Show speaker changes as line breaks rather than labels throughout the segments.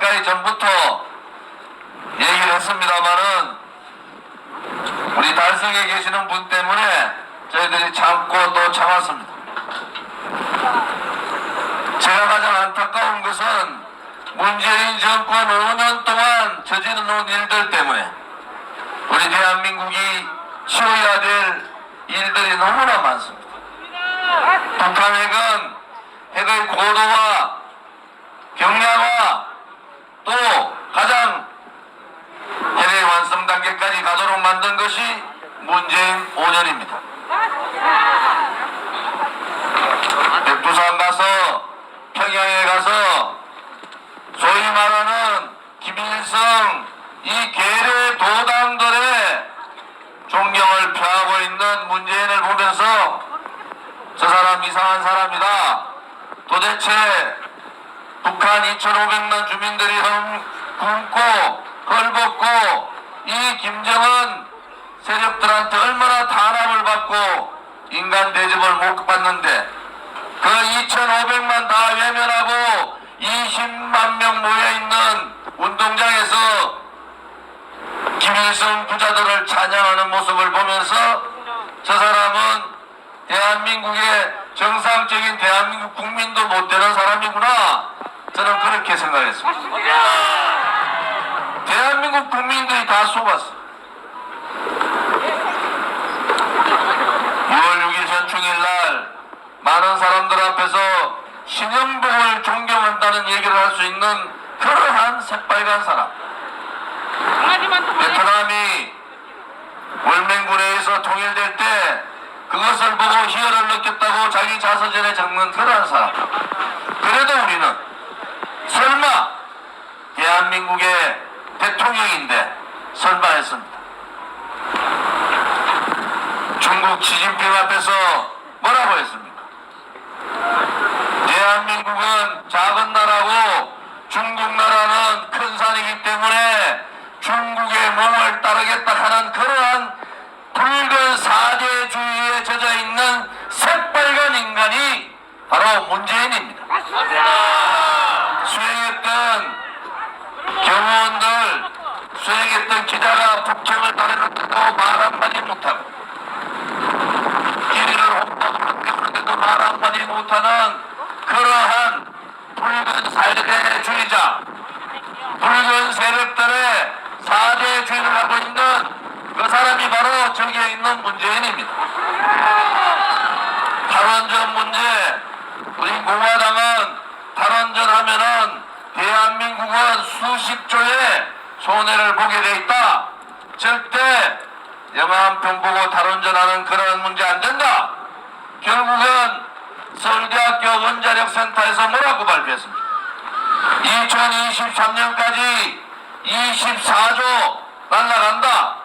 가까이 전부터 얘기를 했습니다만은 우리 달성에 계시는 분 때문에 저희들이 참고 또 참았습니다. 제가 가장 안타까운 것은 문재인 정권 5년 동안 저지른 일들 때문에 우리 대한민국이 치워야 될 일들이 너무나 많습니다. 북한 핵은 핵의 고도와 경량화 또 가장 핵의 완성 단계까지 가도록 만든 것이 문재인 5년입니다. 백두산 가서 평양에 가서 소위 말하는 김일성 이 계례 도당들의 존경을 표하고 있는 문재인을 보면서 저 사람 이상한 사람이다. 도대체 북한 2,500만 주민들이 흠- 굶고 헐벗고 이 김정은 세력들한테 얼마나 탄압을 받고 인간 대접을 못 받는데 그 2,500만 다 외면하고 20만 명 모여있는 운동장에서 김일성 부자들을 찬양하는 모습을 보면서 저 사람은 대한민국의 정상적인 대한민국 국민도 못 되는 사람이구나 저는 그렇게 생각했습니다. 대한민국 국민들이 다 속았어. 6월 6일 현충일 날 많은 사람들 앞에서 신영복을 존경한다는 얘기를 할 수 있는 그러한 새빨간 사람. 베트남이 월맹군에서 통일될 때 그것을 보고 희열을 느꼈다고 자기 자서전에 적는 그러한 사람. 그래도 우리는 설마 대한민국의 대통령인데 설마 했습니다. 중국 시진핑 앞에서 뭐라고 했습니까? 대한민국은 작은 나라고 중국 나라는 큰 산이기 때문에 중국의 몸을 따르겠다 하는 그러한 붉은 사대주의에 젖어 있는 새빨간 인간이 바로 문재인입니다. 수행했던 경호원들, 수행했던 기자가 북청을 따르겠다고 말 한마디 못하고 길이를 홍보하는데도 말 한마디 못하는 그러한 붉은 사대주의자, 붉은 세력들의 사대주의를 하고 있는 그 사람이 저기에 있는 문재인입니다. 탈원전 문제, 우리 공화당은 탈원전 하면은 대한민국은 수십 조의 손해를 보게 돼 있다. 절대 영화 한 편 보고 탈원전하는 그런 문제 안 된다. 결국은 서울대학교 원자력센터에서 뭐라고 발표했습니까? 2023년까지 24조 날라간다.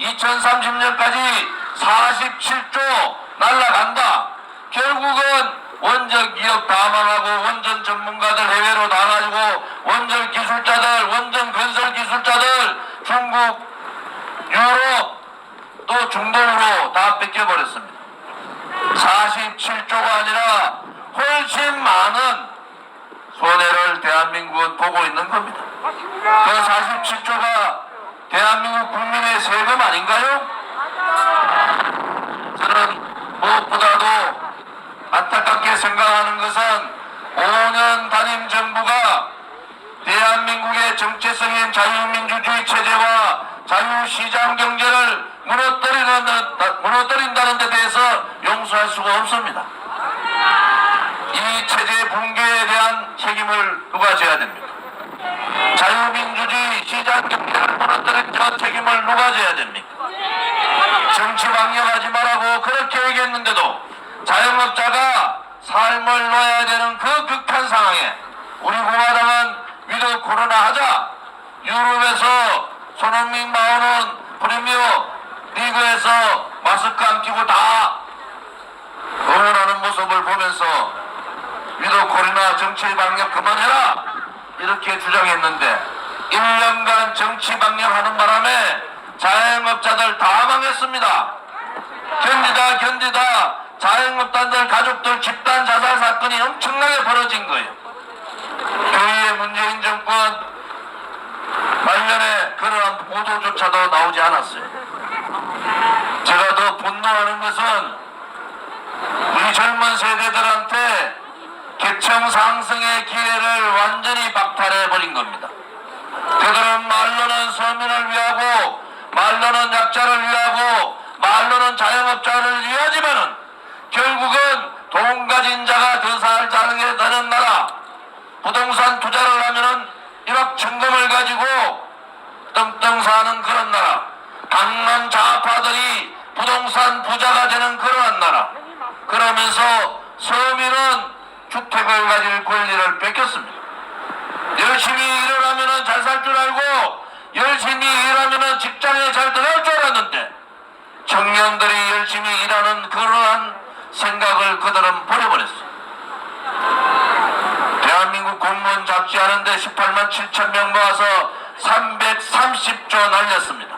2030년까지 47조 날라간다. 결국은 원전 기업 다 망하고 원전 전문가들 해외로 나가지고 원전 기술자들, 원전 건설 기술자들 중국, 유럽 또 중동으로 다 뺏겨버렸습니다. 47조가 아니라 훨씬 많은 손해를 대한민국은 보고 있는 겁니다. 그 47조가 대한민국 국민의 세금 아닌가요? 저는 무엇보다도 안타깝게 생각하는 것은 5년 단임 정부가 대한민국의 정체성인 자유민주주의 체제와 자유시장 경제를 무너뜨리는, 무너뜨린다는 데 대해서 용서할 수가 없습니다. 이 체제 붕괴에 대한 책임을 누가 져야 됩니까? 자유민주주의 시장 경제를 무너뜨린 저 책임을 누가 져야 됩니까? 정치 방역하지 말라고 그렇게 얘기했는데도 자영업자가 삶을 놓아야 되는 그 극한 상황에 우리 공화당은 위드 코로나 하자 유럽에서 손흥민 나오는 프리미어 리그에서 마스크 안 끼고 다 응원하는 모습을 보면서 위드 코로나 정치 방역 그만해라 이렇게 주장했는데 1년간 정치 방역하는 바람에 자영업자들 다 망했습니다. 견디다 견디다 자영업단들 가족들 집단 자살 사건이 엄청나게 벌어진 거예요. 교회의 문재인 정권 말년에 그러한 보도조차도 나오지 않았어요. 제가 더 분노하는 것은 우리 젊은 세대들한테 계층 상승의 기회를 완전히 박탈해 버린 겁니다. 그들은 말로는 서민을 위하고 말로는 약자를 위하고 말로는 자영업자를 위하지만은 결국은 돈 가진 자가 더 살자게 되는 나라 부동산 투자를 하면은 1억 천금을 가지고 떵떵 사는 그런 나라 강남 좌파들이 부동산 부자가 되는 그러한 나라 그러면서 서민은 주택을 가질 권리를 뺏겼습니다. 열심히 하면은 잘살 줄 알고 열심히 일하면은 직장에 잘 들어갈 줄 알았는데 청년들이 열심히 일하는 그러한 생각을 그들은 버려버렸어요. 대한민국 공무원 잡지 않은데 18만 7천 명 모아서 330조 날렸습니다.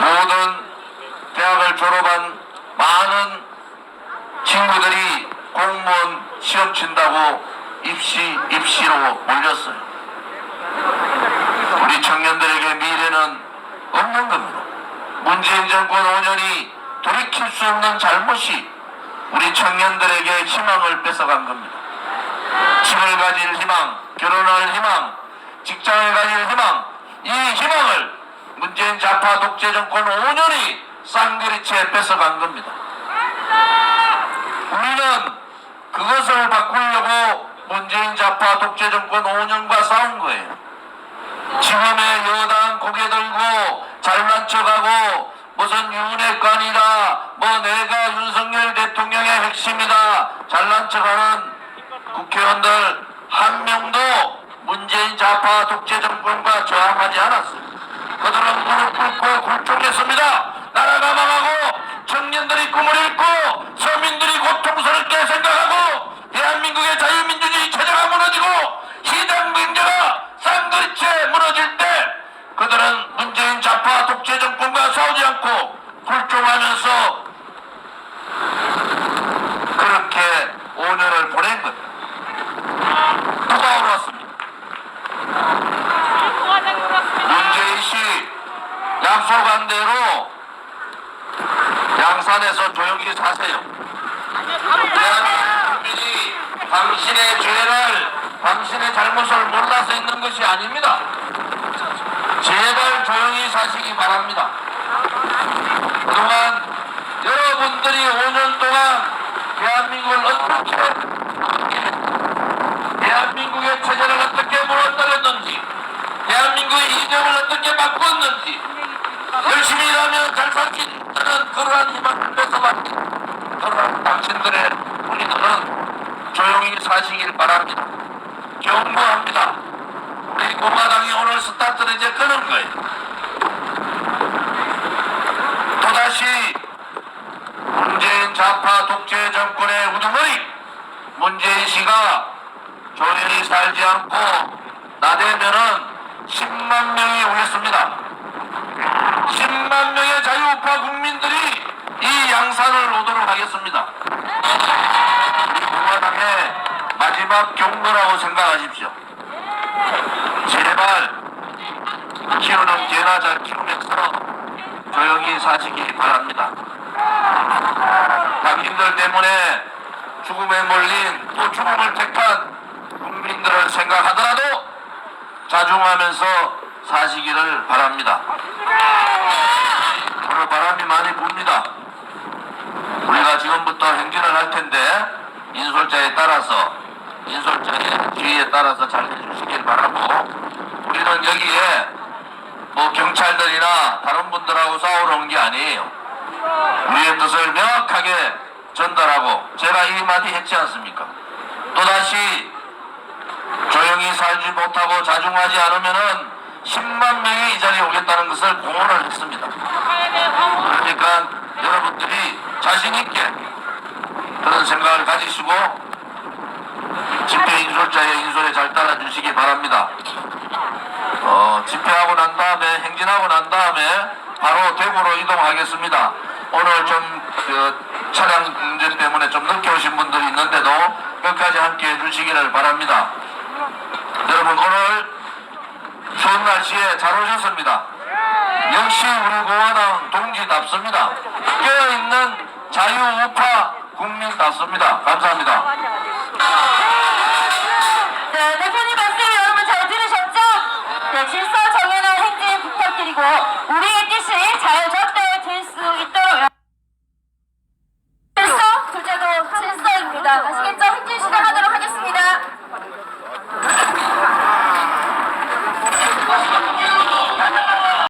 모든 대학을 졸업한 많은 친구들이 공무원 시험 친다고 입시, 입시로 몰렸어요. 우리 청년들에게 미래 는 없는 겁니다. 문재인 정권 5년이 돌이킬 수 없는 잘못이 우리 청년들에게 희망을 뺏어간 겁니다. 집을 가질 희망, 결혼할 희망, 직장을 가질 희망, 이 희망을 문재인 좌파 독재 정권 5년이 쌍그리째 뺏어간 겁니다. 우리는 그것을 바꾸려고 문재인 좌파 독재 정권 5년과 싸운 거예요. 지금의 고개 들고 잘난 척하고 무슨 윤핵관이다 뭐 내가 윤석열 대통령의 핵심이다 잘난 척하는 국회의원들 한 명도 문재인 좌파 독재 정권과 저항하지 않았어요. 그들은 무릎 꿇고 굴종했습니다. 나라가 망하고 청년들이 꿈을 잃고 서민들이 고통스럽게 생각하고 대한민국의 자유민주주의 체제가 무너지고 시장 경제가 쌍그리째 무너질 때 그들은 문재인 좌파 독재 정권과 싸우지 않고 굴종하면서 그렇게 5년을 보낸 것. 누가 울었습니까? 문재인 씨 약속한 대로 양산에서 조용히 사세요. 대한민국 국민이 당신의 죄를, 당신의 잘못을 몰라서 있는 것이 아닙니다. 제발 조용히 사시기 바랍니다. 그동안 여러분들이 5년 동안 대한민국을 어떻게 대한민국의 체제를 어떻게 무너뜨렸는지 대한민국의 이념을 어떻게 바꿨는지 열심히 일하면 잘살수 있는 그러한 희망을 뺏어받는 그러한 당신들의 우리들은 조용히 사시길 바랍니다. 경고합니다. 우리 공화당이 오늘 스타트를 이제 끄는 거예요. 또다시 문재인 좌파 독재 정권의 우두머리 문재인 씨가 조용히 살지 않고 나대면은 10만 명이 오겠습니다. 10만 명의 자유우파 국민들이 이 양산을 오도록 하겠습니다. 마지막 경고라고 생각하십시오. 제발 키우는 개나 잘 키우면서 조용히 사시기 바랍니다. 당신들 때문에 죽음에 몰린 또 죽음을 택한 국민들을 생각하더라도 자중하면서 사시기를 바랍니다. 오늘 바람이 많이 붑니다. 우리가 지금부터 행진을 할 텐데 인솔자에 따라서 인솔자의 주의에 따라서 잘 해주시길 바라고 우리는 여기에 뭐 경찰들이나 다른 분들하고 싸우러 온 게 아니에요. 우리의 뜻을 명확하게 전달하고 제가 이 마디 했지 않습니까? 또다시 조용히 살지 못하고 자중하지 않으면은 10만 명이 이 자리에 오겠다는 것을 공언을 했습니다. 그러니까 여러분들이 자신 있게 그런 생각을 가지시고 집회 인솔자의 인솔에 잘 따라주시기 바랍니다. 어, 집회하고 난 다음에 행진하고 난 다음에 바로 대구로 이동하겠습니다. 오늘 좀 그, 차량 문제 때문에 좀 늦게 오신 분들이 있는데도 끝까지 함께 해주시기를 바랍니다. 여러분 오늘 추운 날씨에 잘 오셨습니다. 역시 우리 공화당 동지답습니다. 깨어있는 자유우파 국민답습니다. 감사합니다.
질서 정연한 행진 부탁드리고 우리의 뜻이 자유적